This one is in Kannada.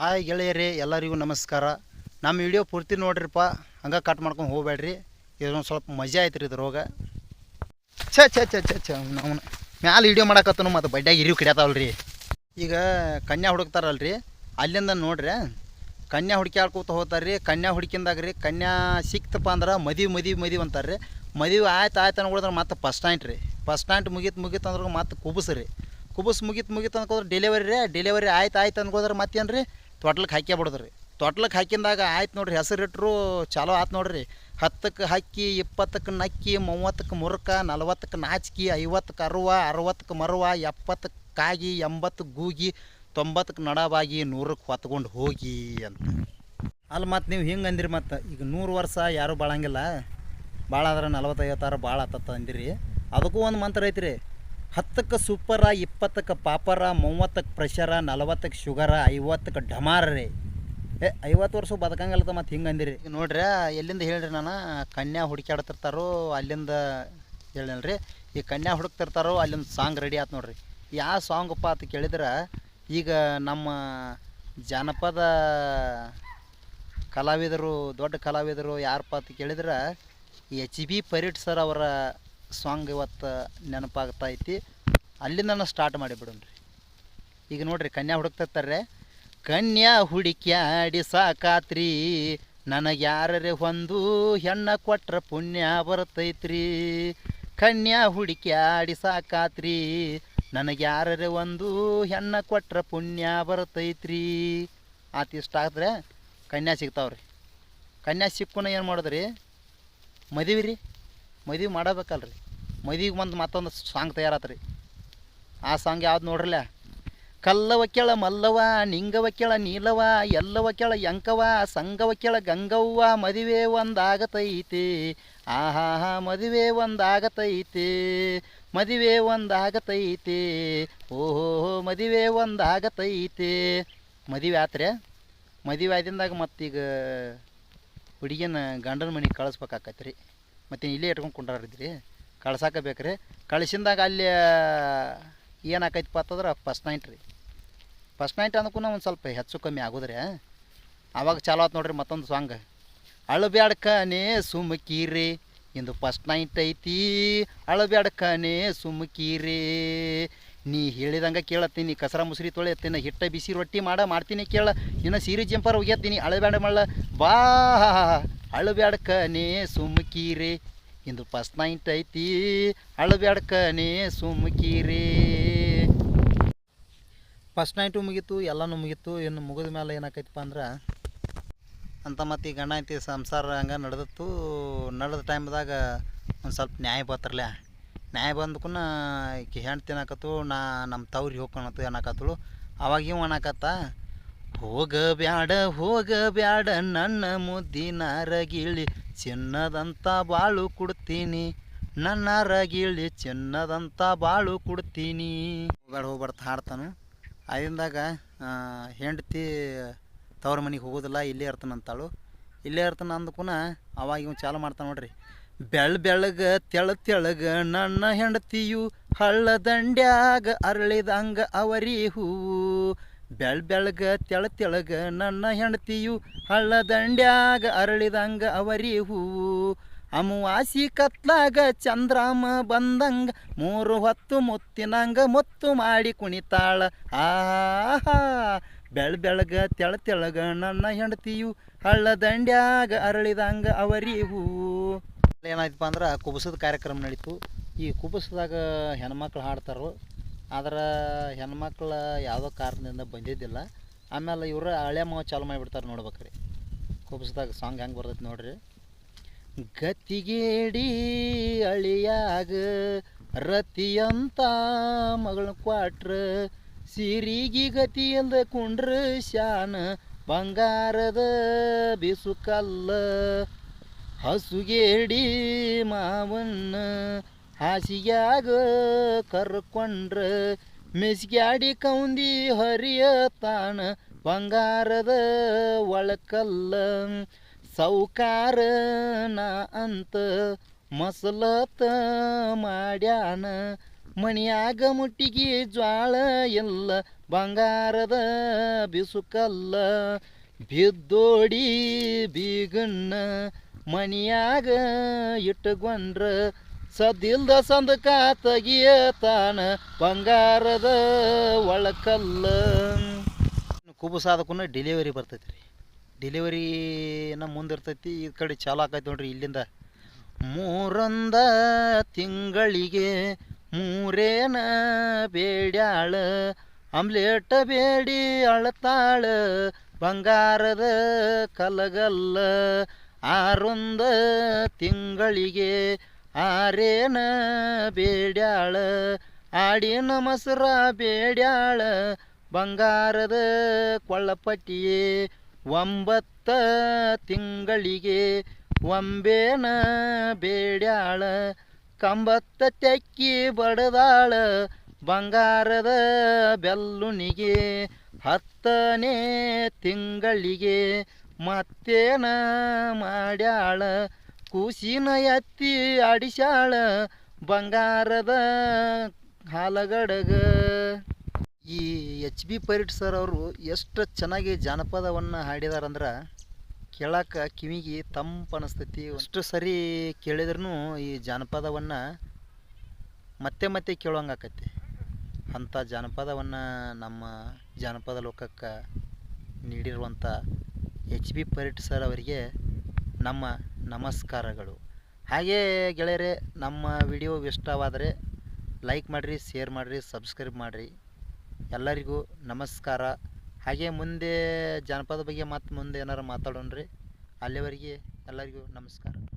ಹಾಯ್ ಗೆಳೆಯರೇ, ಎಲ್ಲರಿಗೂ ನಮಸ್ಕಾರ. ನಮ್ಮ ವಿಡಿಯೋ ಪೂರ್ತಿ ನೋಡ್ರಿಪ್ಪ, ಹಂಗೆ ಕಟ್ ಮಾಡ್ಕೊಂಡು ಹೋಗ್ಬೇಡ್ರಿ. ಇದೊಂದು ಸ್ವಲ್ಪ ಮಜಾ ಐತ್ರಿ ರೋಗ ಛ ಛ ಛ ಛ ಛ ನಾವು ಮ್ಯಾಲೆ ವಿಡಿಯೋ ಮಾಡಕತ್ತನು ಮತ್ತು ಬಡ್ಡ್ಯಾಗ ಇರಿವು ಕಿಡ್ಯಾತಾವಲ್ರಿ. ಈಗ ಕನ್ಯಾ ಹುಡುಕ್ತಾರಲ್ರಿ, ಅಲ್ಲಿಂದ ನೋಡ್ರಿ, ಕನ್ಯಾ ಹುಡುಕ್ಯಾಡ್ಕೋತ ಹೋಗ್ತಾರ್ರಿ, ಕನ್ಯಾ ಹುಡುಕಿಂದಾಗ ರೀ ಕನ್ಯಾ ಸಿಕ್ತಪ್ಪ ಅಂದ್ರೆ ಮದುವೆ ಮದುವೆ ಮದುವೆ ಅಂತಾರೆ ರೀ ಮದುವೆ ಆಯ್ತು ಆಯ್ತು ಅನ್ಕೊಳಿದ್ರೆ ಮತ್ತೆ ಫಸ್ಟ್ ಸ್ಟ್ಯಾಂಡ್ ರೀ. ಫಸ್ಟ್ ಸ್ಟ್ಯಾಂಡ್ ಮುಗಿತ್, ಮುಗೀತು ಅಂದ್ರೆ ಮತ್ತೆ ಕುಬಸ್ ರೀ ಕುಬಸ್ ಮುಗಿತ್, ಮುಗೀತು ಅನ್ಕೋದ್ರೆ ಡೆಲಿವರಿ ರೀ. ಡೆಲಿವರಿ ಆಯ್ತು ಆಯ್ತು ಅನ್ಕೋದ್ರೆ ಮತ್ತೇನು ರೀ ತೊಟ್ಲಕ್ಕೆ ಹಾಕ್ಯೇ ಬಿಡದ್ರಿ. ತೊಟ್ಲಕ್ಕೆ ಹಾಕಿದಾಗ ಆಯ್ತು ನೋಡ್ರಿ, ಹೆಸರು ಇಟ್ಟರು ಚಲೋ ಆಯ್ತು ನೋಡ್ರಿ. ಹತ್ತಕ್ಕೆ ಹಕ್ಕಿ ಇಪ್ಪತ್ತಕ್ಕೆ ನಕ್ಕಿ ಮೂವತ್ತಕ್ಕೆ ಮುರುಕ ನಲ್ವತ್ತಕ್ಕೆ ನಾಚಿಕಿ ಐವತ್ತಕ್ಕೆ ಅರುವ ಅರವತ್ತಕ್ಕೆ ಮರುವ ಎಪ್ಪತ್ತಕ್ಕೆ ಕಾಗಿ ಎಂಬತ್ತಕ್ಕೆ ಗೂಗಿ ತೊಂಬತ್ತಕ್ಕೆ ನಡಬಾಗಿ ನೂರಕ್ಕೆ ಹೊತ್ಕೊಂಡು ಹೋಗಿ ಅಂತ. ಅಲ್ಲಿ ಮತ್ತು ನೀವು ಹಿಂಗೆ ಅಂದಿರಿ ಮತ್ತು, ಈಗ ನೂರು ವರ್ಷ ಯಾರೂ ಬಾಳಂಗಿಲ್ಲ. ಭಾಳ ಆದ್ರೆ ನಲ್ವತ್ತೈವತ್ತಾರು ಭಾಳ ಆತತ್ತ ಅಂದಿರಿ. ಅದಕ್ಕೂ ಒಂದು ಮಂತ್ರ ಐತ್ರಿ ಹತ್ತಕ್ಕೆ ಸೂಪರ, ಇಪ್ಪತ್ತಕ್ಕೆ ಪಾಪರ, ಮೂವತ್ತಕ್ಕೆ ಪ್ರೆಷರ ನಲವತ್ತಕ್ಕೆ ಶುಗರ ಐವತ್ತಕ್ಕೆ ಡಮಾರ ರೀ. ಏ, ಐವತ್ತು ವರ್ಷ ಬದಕಂಗಲ್ಲ ಮತ್ತು ಹಿಂಗೆ ಅಂದಿರಿ. ನೋಡ್ರಿ, ಎಲ್ಲಿಂದ ಹೇಳ್ರಿ ನಾನು, ಕನ್ಯಾ ಹುಡುಕ್ಯಾಡ್ತಿರ್ತಾರೋ ಅಲ್ಲಿಂದ ಹೇಳಲ್ರಿ ಈ ಕನ್ಯಾ ಹುಡುಕ್ತಿರ್ತಾರೋ ಅಲ್ಲಿಂದ ಸಾಂಗ್ ರೆಡಿ ಆಯ್ತು ನೋಡ್ರಿ. ಯಾವ ಸಾಂಗಪ್ಪ ಅಂತ ಕೇಳಿದ್ರೆ, ಈಗ ನಮ್ಮ ಜಾನಪದ ಕಲಾವಿದರು, ದೊಡ್ಡ ಕಲಾವಿದರು ಯಾರಪ್ಪ ಅಂತ ಕೇಳಿದ್ರೆ ಎಚ್ ಬಿ ಪರೀಟ್ ಸರ್ ಅವರ ಸಾಂಗ್ ಇವತ್ತು ನೆನಪಾಗ್ತಾ ಐತಿ ಅಲ್ಲಿಂದ ನಾನು ಸ್ಟಾರ್ಟ್ ಮಾಡಿಬಿಡೋಣ್ರಿ ಈಗ ನೋಡ್ರಿ, ಕನ್ಯಾ ಹುಡುಕ್ತಿರ್ತಾರೆ ಕನ್ಯಾ ಹುಡುಕ್ಯಾಡಿ ಸಾಕಾತ್ರಿ. ನನಗೆ ಯಾರರೆ ಒಂದು ಹೆಣ್ಣ ಕೊಟ್ರ ಪುಣ್ಯ ಬರ್ತೈತ್ರಿ. ಕನ್ಯಾ ಹುಡುಕ್ಯಾಡಿ ಸಾಕಾತ್ರಿ. ನನಗೆ ಯಾರರೆ ಒಂದು ಹೆಣ್ಣ ಕೊಟ್ರ ಪುಣ್ಯ ಬರ್ತೈತ್ರಿ. ಆತ ಇಷ್ಟ ಆದರೆ ಕನ್ಯಾ ಸಿಗ್ತಾವ್ರಿ. ಕನ್ಯಾ ಸಿಕ್ಕುನ ಏನು ಮಾಡಿದ್ರಿ? ಮದುವೆ ರೀ ಮದುವೆ ಮಾಡಬೇಕಲ್ರಿ. ಮದುವೆಗೆ ಬಂದು ಮತ್ತೊಂದು ಸಾಂಗ್ ತಯಾರಾತ್ರಿ. ಆ ಸಾಂಗ್ ಯಾವ್ದು ನೋಡ್ರಲ್ಲ ಕಲ್ಲವ ಕೆಳ ಮಲ್ಲವ, ನಿಂಗವ ಕೆಳ ನೀಲವ, ಎಲ್ಲವ ಕೆಳ ಯಂಕವ, ಸಂಗವ ಕೆಳ ಗಂಗವ್ವ, ಮದುವೆ ಒಂದಾಗತೈತಿ. ಆಹಾ ಮದುವೆ ಒಂದಾಗತೈತಿ. ಮದುವೆ ಒಂದಾಗತೈತಿ. ಓಹೋ ಮದುವೆ ಒಂದಾಗತೈತಿ. ಮದುವೆ ಆತ್ರೆ ಮದುವೆ ಆದಿಂದಾಗ ಮತ್ತೀಗ ಹುಡುಗಿನ ಗಂಡನ ಮನೆಗೆ ಕಳಿಸ್ಬೇಕಾಕೈತೆ ರೀ ಮತ್ತು ಇಲ್ಲೇ ಇಟ್ಕೊಂಡು ಕುಂಡ್ರಾರಿದ್ರಿ ಕಳ್ಸಾಕ ಬೇಕ್ರಿ ಕಳ್ಸಿಂದಾಗ ಅಲ್ಲಿ ಏನಾಕೈತಪ್ಪ ಅಂತಂದ್ರೆ ಫಸ್ಟ್ ನೈಟ್ ರೀ. ಫಸ್ಟ್ ನೈಟ್ ಅಂದಕ್ಕೂ ಒಂದು ಸ್ವಲ್ಪ ಹೆಚ್ಚು ಕಮ್ಮಿ ಆಗೋದ್ರಿ ಆವಾಗ ಚಾಲು ಆತು ನೋಡ್ರಿ ಮತ್ತೊಂದು ಸಾಂಗ್ ಅಳಬ್ಯಾಡ್ಕನೇ ಸುಮಕೀರಿ, ಇಂದು ಫಸ್ಟ್ ನೈಟ್ ಐತಿ. ಅಳಬ್ಯಾಡ್ಕನೇ ಸುಮಕೀರಿ, ನೀ ಹೇಳಿದಂಗೆ ಕೇಳತ್ತೀನಿ ಕಸರ ಮುಸ್ರಿ ತೊಳೆಯತ್ತೀನಿ, ಹಿಟ್ಟ ಬಿಸಿ ರೊಟ್ಟಿ ಮಾಡ ಮಾಡ್ತೀನಿ ಕೇಳ. ನಿನ್ನ ಸೀರೆ ಜಂಪರ್ ಒಗ್ಯತ್ತೀನಿ, ಅಳಬ್ಯಾಡ ಮಳ್ಳ. ಬಾ ಅಳಬ್ಯಾಡ್ಕನೇ ಸುಮ್ಕೀರಿ. ಇಂದು ಫಸ್ಟ್ ನೈಟ್ ಐತಿ. ಅಳಬ್ಯಾಡ್ಕನೇ ಸುಮ್ಕೀರಿ. ಫಸ್ಟ್ ನೈಟು ಮುಗೀತು, ಎಲ್ಲನೂ ಮುಗೀತು. ಇನ್ನು ಮುಗಿದ ಮೇಲೆ ಏನಾಕೈತಪ್ಪ ಅಂದ್ರೆ, ಅಂತ ಮತ್ತು ಈ ಗಂಡ ಐತಿ ಸಂಸಾರ ಹಂಗೆ ನಡೆದಿತ್ತು. ನಡೆದ ಟೈಮ್ದಾಗ ಒಂದು ಸ್ವಲ್ಪ ನ್ಯಾಯ ಬರ್ತಾರಲ್ಲ ನ್ಯಾಯ ಬಂದಕ್ಕೂ ಈಕೆ ಹೆಂಡ್ತಿ ಏನಾಕತ್ತು ನಾ ನಮ್ಮ ತವ್ರಿಗೆ ಹೋಗ್ಕೊಳತ್ತು ಏನಾಕತ್ತಳು. ಅವಾಗ ಇವ ಹೋಗ ಬ್ಯಾಡ ಹೋಗ ಬ್ಯಾಡ ನನ್ನ ಮುದ್ದಿನ ರಗಿಳಿ ಚಿನ್ನದಂತ ಬಾಳು ಕೊಡ್ತೀನಿ. ನನ್ನ ರಗಿಳಿ ಚಿನ್ನದಂತ ಬಾಳು ಕೊಡ್ತೀನಿ. ಹೋಗ್ಬೇಡ ಹೋಗ್ಬಾರ್ದು ಹಾಡ್ತಾನು. ಅದಿಂದಾಗ ಹೆಂಡತಿ ತವ್ರ ಮನೆಗೆ ಹೋಗೋದಿಲ್ಲ, ಇಲ್ಲೇ ಇರ್ತಾನಂತಾಳು ಇಲ್ಲೇ ಇರ್ತಾನ ಅಂದಕೂನ ಅವಾಗ ಇವ್ ಚಾಲು ಮಾಡ್ತಾನೆ ನೋಡ್ರಿ. ಬೆಳ್ ಬೆಳಗ, ತೆಳ ತೆಳಗ ನನ್ನ ಹೆಂಡತಿಯು ಹಳ್ಳ ದಂಡ್ಯಾಗ ಅರಳಿದಂಗ ಅವರಿ ಹೂವು ಬೆಳ್ ಬೆಳಗ ತೆಳ ತೆಳಗ ನನ್ನ ಹೆಂಡತಿಯು ಹಳ್ಳ ದಂಡ್ಯಾಗ ಅರಳಿದಂಗ ಅವರಿ ಹೂವು ಅಮವಾಸಿ ಕತ್ಲಾಗ ಚಂದ್ರಾಮ ಬಂದಂಗ ಮೂರು ಹೊತ್ತು ಮುತ್ತಿನಂಗ ಮುತ್ತು ಮಾಡಿ ಕುಣಿತಾಳ. ಆಹಾ ಬೆಳ್ ಬೆಳಗ ತೆಳ ತೆಳಗ ನನ್ನ ಹೆಂಡತಿಯು ಹಳ್ಳ ದಂಡ್ಯಾಗ ಅರಳಿದಂಗ ಅವರಿ ಹೂವು ಏನಾಯ್ತಪ್ಪ ಅಂದ್ರೆ ಕುಬಸದ ಕಾರ್ಯಕ್ರಮ ನಡೀತು. ಈ ಕುಬಸದಾಗ ಹೆಣ್ಮಕ್ಳು ಹಾಡ್ತಾರೋ ಆದ್ರೆ ಹೆಣ್ಮಕ್ಳು ಯಾವುದೋ ಕಾರಣದಿಂದ ಬಂದಿದ್ದಿಲ್ಲ. ಆಮೇಲೆ ಇವರು ಹಳೆ ಮಾವ ಚಾಲು ಮಾಡಿಬಿಡ್ತಾರೆ ನೋಡ್ಬೇಕ್ರಿ. ಕುಬಸದಾಗ ಸಾಂಗ್ ಹೆಂಗೆ ಬರ್ತೈತೆ ನೋಡ್ರಿ. ಗತಿಗೇಡಿ ಅಳಿಯಾಗ ರತಿಯಂತ ಮಗಳ ಕ್ವಾಟ್ರ, ಸಿರಿಗಿ ಗತಿಯಿಂದ ಕುಂಡ್ರ ಶಾನ, ಬಂಗಾರದ ಬಿಸುಕಲ್ಲ, ಹಸುಗೇಡಿ ಮಾವನ್ನ ಹಾಸಿಗ್ಯಾಗ ಕರ್ಕೊಂಡ್ರ ಮೆಸ್ಗ್ಯಾಡಿ ಕೌಂದಿ ಹರಿಯತಾನ ಬಂಗಾರದ ಒಳಕಲ್ಲ. ಸೌಕಾರ ನಾ ಅಂತ ಮಸಲತ ಮಾಡ್ಯಾನ. ಮಣಿಯಾಗ ಮುಟ್ಟಿಗೆ ಜ್ವಾಳ ಎಲ್ಲ ಬಂಗಾರದ ಬಿಸುಕಲ್ಲ. ಬಿದ್ದೋಡಿ ಬೀಗಣ್ಣ ಮಣಿಯಾಗ ಇಟ್ಟುಕೊಂಡ್ರ ಸದ್ದಿಲ್ದ ಸಂದಕ ತೆಗಿಯತಾನ ಬಂಗಾರದ ಒಳಕಲ್ಲ. ಕುಬುಸಾದಕ್ಕೂ ಡೆಲಿವರಿ ಬರ್ತೈತಿ ರೀ. ಡೆಲಿವರಿ ನಮ್ಮ ಮುಂದಿರ್ತೈತಿ, ಈ ಕಡೆ ಚಾಲು ಆಕೈತಿ ನೋಡ್ರಿ ಇಲ್ಲಿಂದ. ಮೂರೊಂದ ತಿಂಗಳಿಗೆ ಮೂರೇನ ಬೇಡ್ಯಾಳ, ಆಮ್ಲೆಟ್ ಬೇಡಿ ಅಳತಾಳ, ಬಂಗಾರದ ಕಲಗಲ್ಲ. ಆರೊಂದ ತಿಂಗಳಿಗೆ ಆರೇನ ಬೇಡ್ಯಾಳ, ಆಡಿನ ಮೊಸರ ಬೇಡ್ಯಾಳ, ಬಂಗಾರದ ಕೊಳ್ಳಪಟ್ಟಿಯೇ ಒಂಬತ್ತ ತಿಂಗಳಿಗೆ ಒಂಬೇನ ಬೇಡ್ಯಾಳ, ಕಂಬತ್ತ ತೆಕ್ಕಿ ಬಡದಾಳ, ಬಂಗಾರದ ಬೆಲ್ಲುನಿಗೆ ಹತ್ತನೇ ತಿಂಗಳಿಗೆ ಮತ್ತೇನ ಮಾಡ್ಯಾಳ. ಕೂಸಿನ ಎತ್ತಿ ಅಡಿಶಾಳ ಬಂಗಾರದ ಹಾಲಗಡಗ. ಈ ಎಚ್ ಬಿ ಪೈರಿಟ್ ಸರ್ ಅವರು ಎಷ್ಟು ಚೆನ್ನಾಗಿ ಜಾನಪದವನ್ನು ಹಾಡಿದಾರಂದ್ರೆ ಕೇಳಕ್ಕೆ ಕಿವಿಗೆ ತಂಪು ಅನಿಸ್ತೈತಿ. ಅಷ್ಟು ಸರಿ ಕೇಳಿದ್ರೂ ಈ ಜಾನಪದವನ್ನು ಮತ್ತೆ ಮತ್ತೆ ಕೇಳೋಂಗೆ ಆಕೈತಿ. ಅಂಥ ಜಾನಪದವನ್ನು ನಮ್ಮ ಜಾನಪದ ಲೋಕಕ್ಕೆ ನೀಡಿರುವಂಥ ಎಚ್ ಬಿ ಪರಿಟ್ ಸರ್ ಅವರಿಗೆ ನಮ್ಮ ನಮಸ್ಕಾರಗಳು. ಹಾಗೇ ಗೆಳೆಯರೆ, ನಮ್ಮ ವಿಡಿಯೋ ಇಷ್ಟವಾದರೆ ಲೈಕ್ ಮಾಡಿರಿ, ಶೇರ್ ಮಾಡಿರಿ, ಸಬ್ಸ್ಕ್ರೈಬ್ ಮಾಡಿರಿ. ಎಲ್ಲರಿಗೂ ನಮಸ್ಕಾರ. ಹಾಗೆ ಮುಂದೆ, ಜಾನಪದ ಬಗ್ಗೆ ಮತ್ತೆ ಮುಂದೆ ಏನಾರು ರೀ? ಅಲ್ಲಿವರೆಗೆ ಎಲ್ಲರಿಗೂ ನಮಸ್ಕಾರ.